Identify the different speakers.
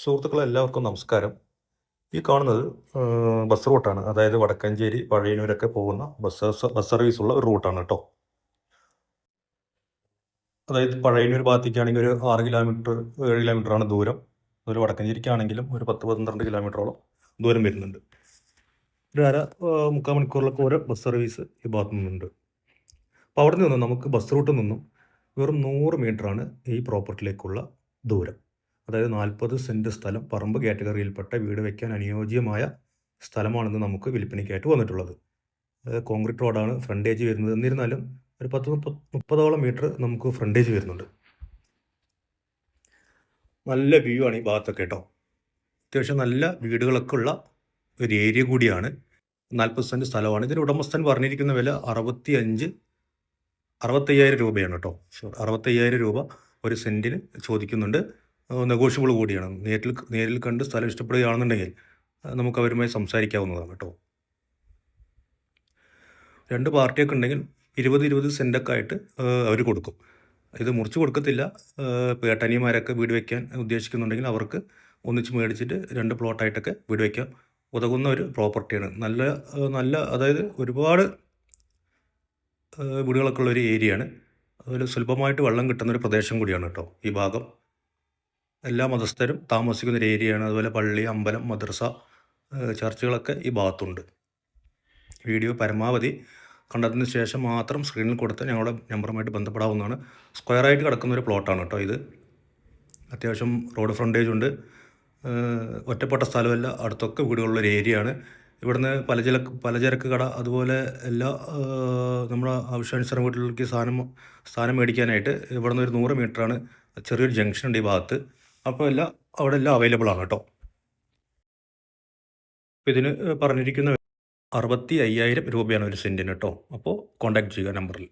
Speaker 1: സുഹൃത്തുക്കളെ എല്ലാവർക്കും നമസ്കാരം. ഈ കാണുന്നത് ബസ് റൂട്ടാണ്. അതായത് വടക്കഞ്ചേരി പഴയനൂരൊക്കെ പോകുന്ന ബസ് ബസ് സർവീസ് ഉള്ള ഒരു റൂട്ടാണ് കേട്ടോ. അതായത് പഴയനൂർ ഭാഗത്തേക്കാണെങ്കിൽ ഒരു ആറ് കിലോമീറ്റർ ഏഴ് കിലോമീറ്റർ ആണ് ദൂരം. അതുപോലെ വടക്കഞ്ചേരിക്കാണെങ്കിലും ഒരു പത്ത് പന്ത്രണ്ട് കിലോമീറ്ററോളം ദൂരം വരുന്നുണ്ട്. ഒരു അര മുക്കാൽ മണിക്കൂറിലൊക്കെ ഓരോ ബസ് സർവീസ് ഈ ഭാഗത്തു നിന്നുണ്ട്. അപ്പോൾ അവിടെ നിന്ന് നമുക്ക് ബസ് റൂട്ടിൽ നിന്നും വെറും നൂറ് മീറ്ററാണ് ഈ പ്രോപ്പർട്ടിയിലേക്കുള്ള ദൂരം. അതായത് നാൽപ്പത് സെന്റ് സ്ഥലം പറമ്പ് കാറ്റഗറിയിൽപ്പെട്ട വീട് വയ്ക്കാൻ അനുയോജ്യമായ സ്ഥലമാണെന്ന് നമുക്ക് വിൽപ്പനയ്ക്കായിട്ട് വന്നിട്ടുള്ളത്. അതായത് കോൺക്രീറ്റ് റോഡാണ് ഫ്രണ്ടേജ് വരുന്നത്. എന്നിരുന്നാലും ഒരു പത്ത് മുപ്പത് മുപ്പതോളം മീറ്റർ നമുക്ക് ഫ്രണ്ടേജ് വരുന്നുണ്ട്. നല്ല വ്യൂ ആണ് ഈ ഭാഗത്തൊക്കെ കേട്ടോ. അത്യാവശ്യം നല്ല വീടുകളൊക്കെ ഉള്ള ഒരു ഏരിയ കൂടിയാണ്. നാൽപ്പത് സെന്റ് സ്ഥലമാണ്. ഇതിന് ഉടമസ്ഥൻ പറഞ്ഞിരിക്കുന്ന വില അറുപത്തി അഞ്ച് അറുപത്തയ്യായിരം രൂപയാണ് കേട്ടോ. അറുപത്തയ്യായിരം രൂപ ഒരു സെന്റിന് ചോദിക്കുന്നുണ്ട്. നെഗോഷ്യബിൾ കൂടിയാണ്. നേരിൽ നേരിൽ കണ്ട് സ്ഥലം ഇഷ്ടപ്പെടുകയാണെന്നുണ്ടെങ്കിൽ നമുക്ക് അവരുമായി സംസാരിക്കാവുന്നതാണ് കേട്ടോ. രണ്ട് പാർട്ടിയൊക്കെ ഉണ്ടെങ്കിൽ ഇരുപത് ഇരുപത് സെന്റൊക്കെ ആയിട്ട് അവർ കൊടുക്കും. ഇത് മുറിച്ച് കൊടുക്കത്തില്ല. ഏട്ടനിയന്മാരൊക്കെ വീട് വയ്ക്കാൻ ഉദ്ദേശിക്കുന്നുണ്ടെങ്കിൽ അവർക്ക് ഒന്നിച്ച് മേടിച്ചിട്ട് രണ്ട് പ്ലോട്ടായിട്ടൊക്കെ വീട് വയ്ക്കാൻ ഉതകുന്ന ഒരു പ്രോപ്പർട്ടിയാണ്. നല്ല നല്ല അതായത് ഒരുപാട് വീടുകളൊക്കെ ഉള്ള ഒരു ഏരിയയാണ്. അതുപോലെ സുലഭമായിട്ട് വെള്ളം കിട്ടുന്ന ഒരു പ്രദേശം കൂടിയാണ് കേട്ടോ ഈ ഭാഗം. എല്ലാ മതസ്ഥരും താമസിക്കുന്ന ഒരു ഏരിയയാണ്. അതുപോലെ പള്ളി അമ്പലം മദ്രസ ചർച്ചുകളൊക്കെ ഈ ഭാഗത്തുണ്ട്. വീഡിയോ പരമാവധി കണ്ടതിന് ശേഷം മാത്രം സ്ക്രീനിൽ കൊടുത്ത് ഞങ്ങളുടെ നമ്പറുമായിട്ട് ബന്ധപ്പെടാവുന്നതാണ്. സ്ക്വയറായിട്ട് കിടക്കുന്ന ഒരു പ്ലോട്ടാണ് കേട്ടോ ഇത്. അത്യാവശ്യം റോഡ് ഫ്രണ്ടേജ് ഉണ്ട്. ഒറ്റപ്പെട്ട സ്ഥലമല്ല അടുത്തൊക്കെ വീടുകളുള്ള ഒരു ഏരിയയാണ്. ഇവിടുന്ന് പലചരക്ക് പലചരക്ക് കട അതുപോലെ എല്ലാ നമ്മുടെ ആവശ്യാനുസരണം വീട്ടിലേക്ക് സാധനം സാധനം മേടിക്കാനായിട്ട് ഇവിടുന്ന് ഒരു നൂറ് മീറ്ററാണ് ചെറിയൊരു ജംഗ്ഷൻ ഉണ്ട് ഈ ഭാഗത്ത്. അപ്പോൾ എല്ലാം അവിടെ എല്ലാം അവൈലബിൾ ആണ് കേട്ടോ. അപ്പോൾ ഇതിന് പറഞ്ഞിരിക്കുന്ന അറുപത്തി അയ്യായിരം രൂപയാണ് ഒരു സെന്റിന് കേട്ടോ. അപ്പോൾ കോൺടാക്ട് ചെയ്യുക നമ്പറിൽ